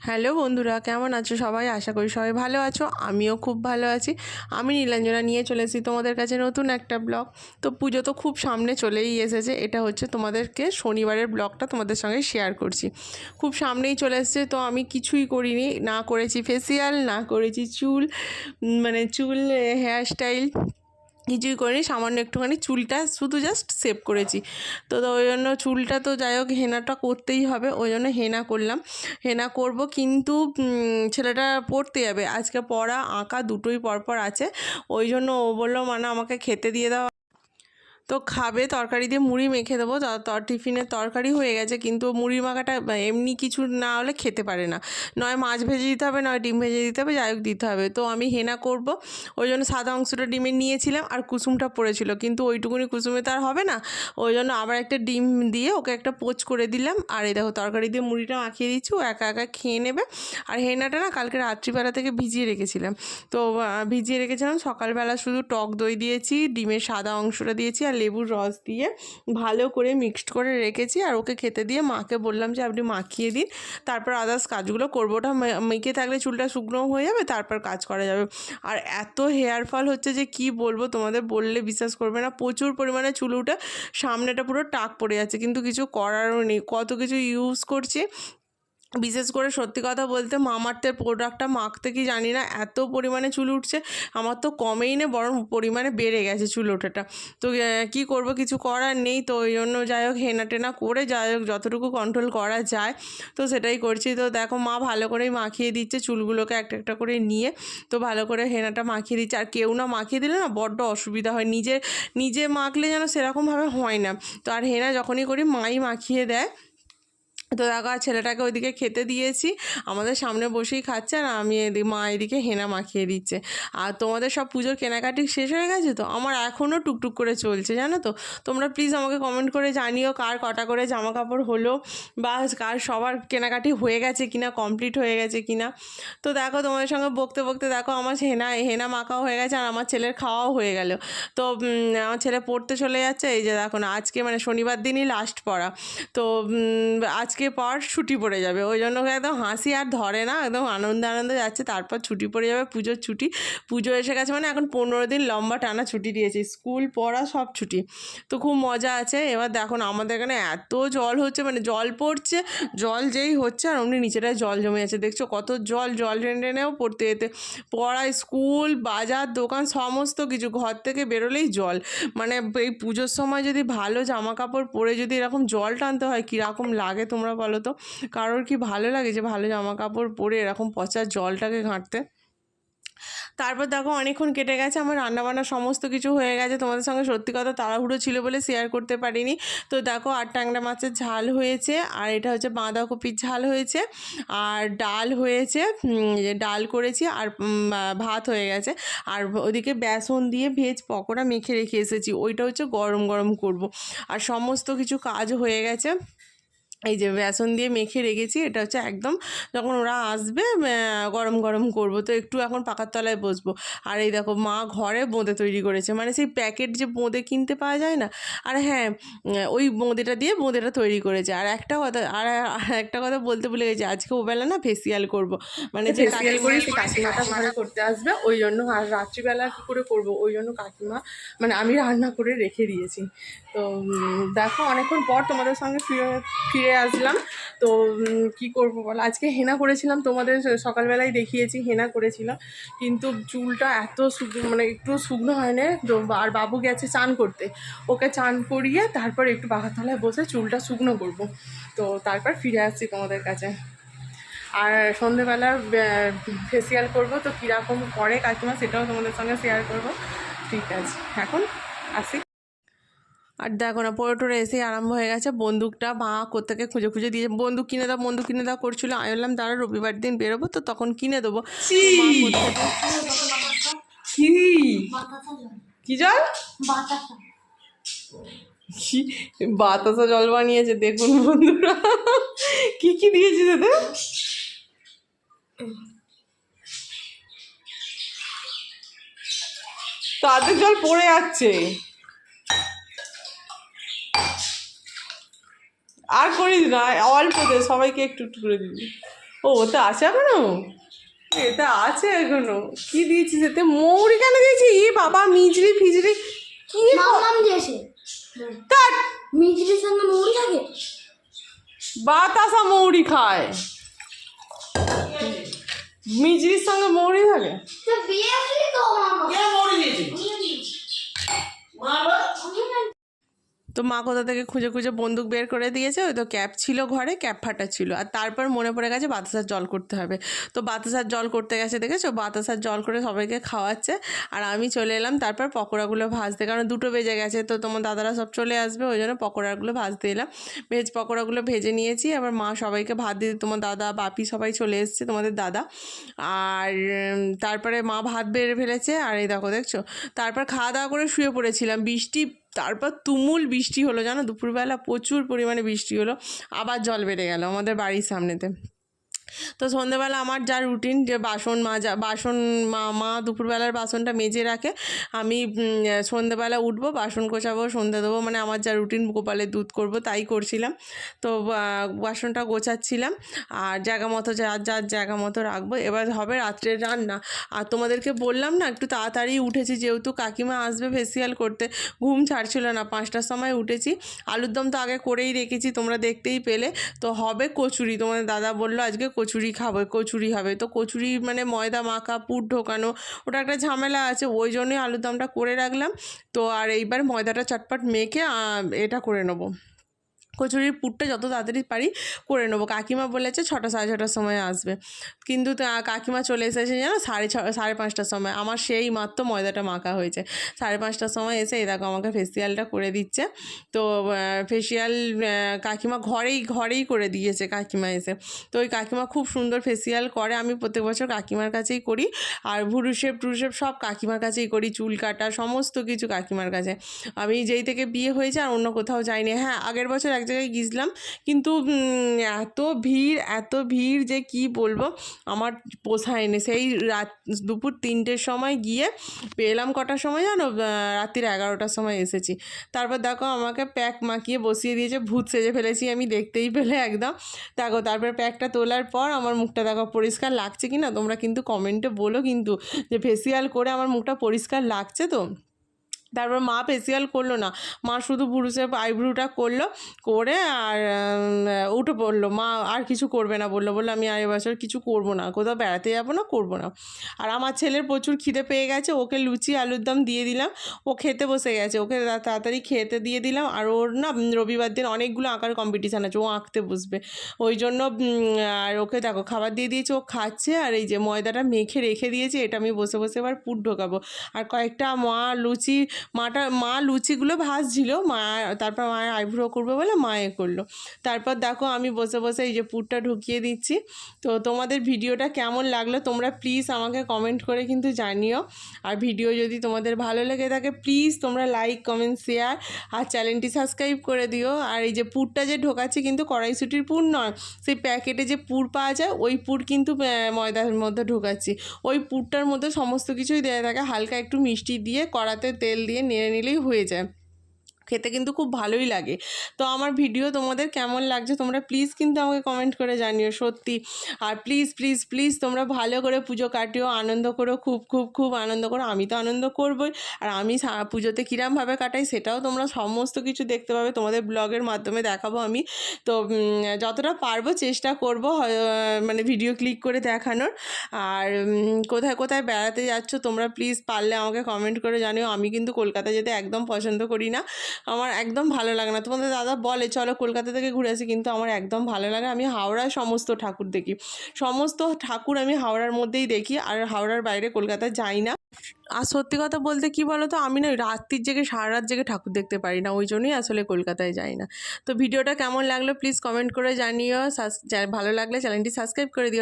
Hello বন্ধুরা, কেমন আছো সবাই? আশা করি সবাই ভালো আছো, আমিও খুব ভালো আছি। আমি নীলাঞ্জনা নিয়ে চলে এসেছি তোমাদের কাছে নতুন একটা ব্লগ। তো পুজো তো খুব সামনে চলেই এসেছে, এটা হচ্ছে তোমাদেরকে শনিবারের ব্লগটা তোমাদের সঙ্গে শেয়ার করছি। খুব সামনেই চলে এসেছে, তো আমি কিছুই করিনি, না করেছি ফেসিয়াল না করেছি চুল মানে চুল হেয়ার স্টাইল কিছুই করিনি সামান্য একটুখানি চুলটা শুধু জাস্ট সেভ করেছি। তো ওই জন্য চুলটা তো যাই হোক হেনাটা করতেই হবে, ওই জন্য হেনা করলাম। হেনা করব কিন্তু ছেলেটা পড়তে যাবে। আজকে পড়া, আঁকা দুটোই পরপর আছে। ওই জন্য ও বলল মানে আমাকে খেতে দিয়ে দাও। তো খাবে, তরকারি দিয়ে মুড়ি মেখে দেবো। তর টিফিনের তরকারি হয়ে গেছে, কিন্তু মুড়ি মাখাটা এমনি কিছু না হলে খেতে পারে না। নয় মাছ ভেজে দিতে হবে, নয় ডিম ভেজে দিতে হবে, যাই হোক দিতে হবে। তো আমি হেনা করব। ওই জন্য সাদা অংশটা ডিমের নিয়েছিলাম আর কুসুমটা পড়েছিল, কিন্তু ওইটুকুনি কুসুমে তো আর হবে না। ওই জন্য আবার একটা ডিম দিয়ে ওকে একটা পোচ করে দিলাম। আর এই দেখো, তরকারি দিয়ে মুড়িটা মাখিয়ে দিচ্ছি, ও একা একা খেয়ে নেবে। আর হেনাটা না কালকে রাত্রিবেলা থেকে ভিজিয়ে রেখেছিলাম। তো ভিজিয়ে রেখেছিলাম। সকালবেলা শুধু টক দই দিয়েছি, ডিমের সাদা অংশটা দিয়েছি আর লেবুর রস দিয়ে ভালো করে মিক্সড করে রেখেছি আর ওকে খেতে দিয়ে মাকে বললাম যে, আপনি মাখিয়ে দিন, তারপর আদার্স কাজগুলো করব। ওটা মেখে থাকলে চুলটা শুকনো হয়ে যাবে, তারপর কাজ করা যাবে। আর এত হেয়ার ফল হচ্ছে যে, কি বলব তোমাদের বললে বিশ্বাস করবে না। প্রচুর পরিমাণে চুল সামনেটা পুরো টাক পড়ে যাচ্ছে, কিন্তু কিছু করারও নেই। কত কিছু ইউজ করছি বিশেষ করে সত্যি কথা বলতে মামার্থের প্রোডাক্টটা মাখতে কি জানি না, এত পরিমাণে চুল উঠছে, আমার তো কমেই না, বরং পরিমাণে বেড়ে গেছে চুল ওঠাটা। তো কি করব, কিছু করার নেই, তো ওই জন্য যাই হোক হেনা টেনা করে, যাই হোক যতটুকু কন্ট্রোল করা যায়, তো সেটাই করছি। তো দেখো মা ভালো করেই মাখিয়ে দিচ্ছে চুলগুলোকে একটা একটা করে নিয়ে, তো ভালো করে হেনাটা মাখিয়ে দিচ্ছে। আর কেউ না মাখিয়ে দিলে না বড্ড অসুবিধা হয়, নিজে নিজে মাখলে যেন সেরকমভাবে হয় না। তো আর হেনা যখনই করি, মাই মাখিয়ে দেয়। তো দেখো আর ছেলেটাকে ওইদিকে খেতে দিয়েছি। আমাদের সামনে বসেই খাচ্ছে আর আমি এদিকে মা এদিকে হেনা মাখিয়ে দিচ্ছে। আর তোমাদের সব পুজোর কেনাকাটি শেষ হয়ে গেছে তো? আমার এখনও টুকটুক করে চলছে জানো তো? তোমরা প্লিজ আমাকে কমেন্ট করে জানিও কার কটা করে জামা কাপড় হলো বা কার সবার কেনাকাটি হয়ে গেছে কিনা কমপ্লিট হয়ে গেছে কিনা। তো দেখো তোমাদের সঙ্গে বকতে বকতে দেখো আমার হেনা হেনা মাখাও হয়ে গেছে আর আমার ছেলের খাওয়াও হয়ে গেল। তো আমার ছেলে পড়তে চলে যাচ্ছে। এই যে দেখো না আজকে মানে শনিবার দিনই লাস্ট পড়া। তো উম, আজকে পর ছুটি পড়ে যাবে। ওই জন্য একদম হাসি আর ধরে না, একদম আনন্দে আনন্দে যাচ্ছে। তারপর ছুটি পড়ে যাবে, পুজোর ছুটি। পুজো এসে গেছে মানে এখন পনেরো দিন লম্বা টানা ছুটি দিয়েছে। স্কুল পড়া সব ছুটি। তো খুব মজা আছে। এবার দেখো আমাদের এখানে এত জল হচ্ছে মানে জল পড়ছে, জল যেই হচ্ছে আর অমনি নিচেটায় জল জমে যাচ্ছে। দেখছ কত জল জল টেনে টেনেও পড়তে যেতে। পড়া, স্কুল, বাজার, দোকান সমস্ত কিছু, ঘর থেকে বেরোলেই জল। মানে এই পুজোর সময় যদি ভালো জামা কাপড় পরে যদি এরকম জল টানতে হয়, কীরকম লাগে তোমরা বলো তো? কারোর কি ভালো লাগে যে ভালো জামা কাপড় পরে এরকম পচা জলটাকে ঘাঁটতে? তারপর দেখো অনেকক্ষণ কেটে গেছে, আমার রান্নাবান্না সমস্ত কিছু হয়ে গেছে। তোমাদের সঙ্গে সত্যি কথা তাড়াহুড়ো ছিল বলে শেয়ার করতে পারিনি। তো দেখো আর ট্যাংরা মাছের ঝাল হয়েছে, আর এটা হচ্ছে বাঁধাকপির ঝাল হয়েছে, আর ডাল হয়েছে ডাল করেছি, আর ভাত হয়ে গেছে। আর ওদিকে বেসন দিয়ে ভেজ পকোড়া মেখে রেখে এসেছি, ওইটা হচ্ছে গরম গরম করব। আর সমস্ত কিছু কাজ হয়ে গেছে। এই যে বেসন দিয়ে মেখে রেখেছি এটা হচ্ছে একদম যখন ওরা আসবে গরম গরম করব। তো একটু এখন পাকার তলায় বসবো। আর এই দেখো মা ঘরে বোঁদে তৈরি করেছে। মানে সেই প্যাকেট যে বোঁদে কিনতে পাওয়া যায় না আর হ্যাঁ ওই বোঁদেটা দিয়ে বোঁদেটা তৈরি করেছে। আর একটা কথা আর একটা কথা বলতে ভুলে গেছি আজকে ওবেলা না ফেসিয়াল করব। মানে যে ফেসিয়াল করি কাকিমাটা ঘরে করতে আসবে ওই জন্য আর রাত্রিবেলা কী করে করব ওই জন্য কাকিমা মানে আমি রান্না করে রেখে দিয়েছি। তো দেখো অনেকক্ষণ পর তোমাদের সঙ্গে ফিরে ফিরে আসলাম। তো কি করব বলো? আজকে হেনা করেছিলাম, তোমাদের সকালবেলায় দেখিয়েছি, হেনা করেছিলাম কিন্তু চুলটা এত মানে একটু শুকনো হয় না আর বাবু গেছে চান করতে। ওকে চান করিয়ে তারপর একটু বাঘাতলায় বসে চুলটা শুকনো করব। তো তারপর ফিরে আসছি তোমাদের কাছে। আর সন্ধেবেলা ফেসিয়াল করব। তো কীরকম করে কাকিমা সেটাও তোমাদের সঙ্গে শেয়ার করব। ঠিক আছে। এখন আসি। আর দেখো না পরে টোরে এসেই আরম্ভ হয়ে গেছে। বন্দুকটা মা কোথেকে খুঁজে খুঁজে দিয়ে বন্দুক কিনে দাও বন্দুক কিনে দাও করছিল। আমি বললাম তারা রবিবার দিন বেরোবো তো তখন কিনে দেবো। কি কি জল? বাতাসা জল বানিয়েছে দেখুন বন্ধুরা। কি কি দিয়েছি তাতে তাদের জল পড়ে যাচ্ছে। আর করিস না অল্প দে সবাইকে একটু একটু করে দিবি। ও ওটা আছে এখনও? এটা আছে এখনও। কি দিয়েছিস এতে? মৌরি কেন দিয়েছি ই বাবা মিজরি ফিজরি। কি মাম দিয়েছে। তার মিজরির সঙ্গে মৌরি থাকে? বাতাসা মৌরি খায়। মিজরির সঙ্গে মৌরি থাকে? বিয়ে আসলি তো মামা? কে মরে দিয়েছে মা আবার তো মা কোথা থেকে খুঁজে খুঁজে বন্দুক বের করে দিয়েছে? ওই তো ক্যাপ ছিল ঘরে, ক্যাপ ফাটা ছিল। আর তারপর মনে পড়ে গেছে বাতাসার জল করতে হবে। তো বাতাসার জল করতে গেছে, দেখেছ? বাতাসার জল করে সবাইকে খাওয়াচ্ছে। আর আমি চলে এলাম, তারপর পকোড়াগুলো ভাজতে। কারণ দুটো বেজে গেছে, তো তোমার দাদারা সব চলে আসবে, ওই জন্য পকোড়াগুলো ভাজতে এলাম। ভেজ পকোড়াগুলো ভেজে নিয়েছি। আবার মা সবাইকে ভাত দিয়ে তোমার দাদা, বাপি সবাই চলে এসছে, তোমাদের দাদা। আর তারপরে মা ভাত বেড়ে ফেলেছে। আর এই দেখো, দেখছ? তারপর খাওয়া দাওয়া করে শুয়ে পড়েছিলাম। বৃষ্টি তারপর তুমুল বৃষ্টি হলো, জানো? দুপুরবেলা প্রচুর পরিমাণে বৃষ্টি হলো। আবার জল বেড়ে গেল আমাদের বাড়ির সামনেতে। তো সন্ধেবেলা আমার যা রুটিন যে বাসন মাজা বাসন মা মা দুপুরবেলার বাসনটা মেজে রাখে আমি উম, সন্ধেবেলা উঠবো বাসন কোচাবো সন্ধে দেবো মানে আমার যা রুটিন গোপালের দুধ করব তাই করছিলাম। তো বাসনটা গোছাচ্ছিলাম আর জায়গা মতো যার যার জায়গা মতো রাখব। এবার হবে রাত্রের রান্না। আর তোমাদেরকে বললাম না একটু তাড়াতাড়ি উঠেছি যেহেতু কাকিমা আসবে ফেসিয়াল করতে ঘুম ছাড়ছিল না পাঁচটার সময় উঠেছি। আলুর দম তো আগে করেই রেখেছি তোমরা দেখতেই পেলে। তো হবে কচুরি তোমাদের দাদা বলল আজকে কচুরি খাব, কচুরি হবে। তো কচুরি মানে ময়দা মাখা, পুর ঢোকানো, ওটা একটা ঝামেলা আছে, ওই জন্যই আলুর দমটা করে রাখলাম। তো আর এইবার ময়দাটা চটপট মেখে এটা করে নেব। কচুরির পুরটা যত তাড়াতাড়ি পারি করে নেব। কাকিমা বলেছে ছটা, সাড়ে ছটার সময় আসবে। কিন্তু কাকিমা চলে এসেছে জানো? সাড়ে ছ, সাড়ে পাঁচটার সময়। আমার সেই মাত্র ময়দাটা মাখা হয়েছে। সাড়ে পাঁচটার সময় এসে এই দেখো আমাকে ফেসিয়ালটা করে দিচ্ছে। তো ফেসিয়াল কাকিমা ঘরেই ঘরেই করে দিয়েছে কাকিমা এসে। তো ওই কাকিমা খুব সুন্দর ফেসিয়াল করে। আমি প্রত্যেক বছর কাকিমার কাছেই করি। আর ভুরুশেপ টুরুশেপ সব কাকিমার কাছেই করি। চুল কাটা, সমস্ত কিছু কাকিমার কাছে। আমি যেই থেকে বিয়ে হয়েছে আর অন্য কোথাও যাইনি। হ্যাঁ আগের বছর এক জায়গায় গিয়েছিলাম। কিন্তু এত ভিড় এত ভিড় যে কি বলব? আমার পোষায়নি সেই রাত, দুপুর তিনটের সময় গিয়ে পেলাম কটার সময় জানো? রাত্রির এগারোটার সময় এসেছি। তারপর দেখো আমাকে প্যাক মাখিয়ে বসিয়ে দিয়েছে, ভূত সেজে ফেলেছি আমি দেখতেই পেলে একদম। দেখো, তারপর প্যাকটা তোলার পর আমার মুখটা দেখো পরিষ্কার লাগছে কি না তোমরা কিন্তু কমেন্টে বলো কিন্তু যে ফেসিয়াল করে আমার মুখটা পরিষ্কার লাগছে তো? তারপর মা ফেসিয়াল করল না। মা শুধু পুরুষের আইব্রুটা করল, করে আর উঠে পড়ল। মা আর কিছু করবে না বলল। বলল, আমি আর এবছর কিছু করব না। কোথাও বেড়াতে যাব না, করব না। আর আমার ছেলের প্রচুর খিদে পেয়ে গেছে। ওকে লুচি, আলুর দম দিয়ে দিলাম। ও খেতে বসে গেছে। ওকে তাড়াতাড়ি খেতে দিয়ে দিলাম। আর ওর না রবিবার দিন অনেকগুলো আঁকার কম্পিটিশান আছে। ও আঁকতে বসবে। ওই জন্য আর ওকে দেখো, খাবার দিয়ে দিয়েছে। ও খাচ্ছে আর এই যে ময়দাটা মেখে রেখে দিয়েছে। এটা আমি বসে বসে এবার পুর ঢোকাবো। আর কয়েকটা মা লুচি মাটা, মা লুচিগুলো ভাজছিল, মা তারপর মায়ের আইব্রো করবে বলে মায়ে করল। তারপর দেখো আমি বসে বসে এই যে পুরটা ঢুকিয়ে দিচ্ছি। তো তোমাদের ভিডিওটা কেমন লাগল তোমরা প্লিজ আমাকে কমেন্ট করে কিন্তু জানিও। আর ভিডিও যদি তোমাদের ভালো লেগে থাকে প্লিজ তোমরা লাইক কমেন্ট শেয়ার আর চ্যানেলটি সাবস্ক্রাইব করে দিও। আর এই যে পুরটা যে ঢোকাচ্ছি কিন্তু কড়াইশুটির পুর নয়, সেই প্যাকেটে যে পুর পাওয়া যায়, ওই পুর কিন্তু ময়দার মধ্যে ঢোকাচ্ছি। ওই পুরটার মধ্যে সমস্ত কিছুই দেওয়া থাকে, হালকা একটু মিষ্টি দিয়ে কড়াতে তেল দিয়ে নেড়ে নিলেই হয়ে যায়। খেতে কিন্তু খুব ভালোই লাগে। তো আমার ভিডিও তোমাদের কেমন লাগছে তোমরা প্লিজ কিন্তু আমাকে কমেন্ট করে জানিও সত্যি। আর প্লিজ প্লিজ প্লিজ তোমরা ভালো করে পুজো কাটিও, আনন্দ করো, খুব খুব খুব আনন্দ করো। আমি তো আনন্দ করবই। আর আমি পুজোতে কীরমভাবে কাটাই সেটাও তোমরা সমস্ত কিছু দেখতে পাবে। তোমাদের ব্লগের মাধ্যমে দেখাবো আমি। তো যতটা পারব চেষ্টা করব মানে ভিডিও ক্লিক করে দেখানোর। আর কোথায় কোথায় বেড়াতে যাচ্ছ তোমরা প্লিজ পারলে আমাকে কমেন্ট করে জানিও। আমি কিন্তু কলকাতা যেতে একদম পছন্দ করি না। আমার একদম ভালো লাগে না। তোমাদের দাদা বলে, চলো কলকাতা থেকে ঘুরে আসি। কিন্তু আমার একদম ভালো লাগে আমি হাওড়ায় সমস্ত ঠাকুর দেখি। সমস্ত ঠাকুর আমি হাওড়ার মধ্যেই দেখি, আর হাওড়ার বাইরে কলকাতা যাই না। আর সত্যি কথা বলতে কি বলো তো আমি না ওই রাত্রির জেগে সারা রাত জেগে ঠাকুর দেখতে পারি না। ওই জন্যই আসলে কলকাতায় যাই না। তো ভিডিওটা কেমন লাগল প্লিজ কমেন্ট করে জানিও। ভালো লাগলে চ্যানেলটি সাবস্ক্রাইব করে দিও।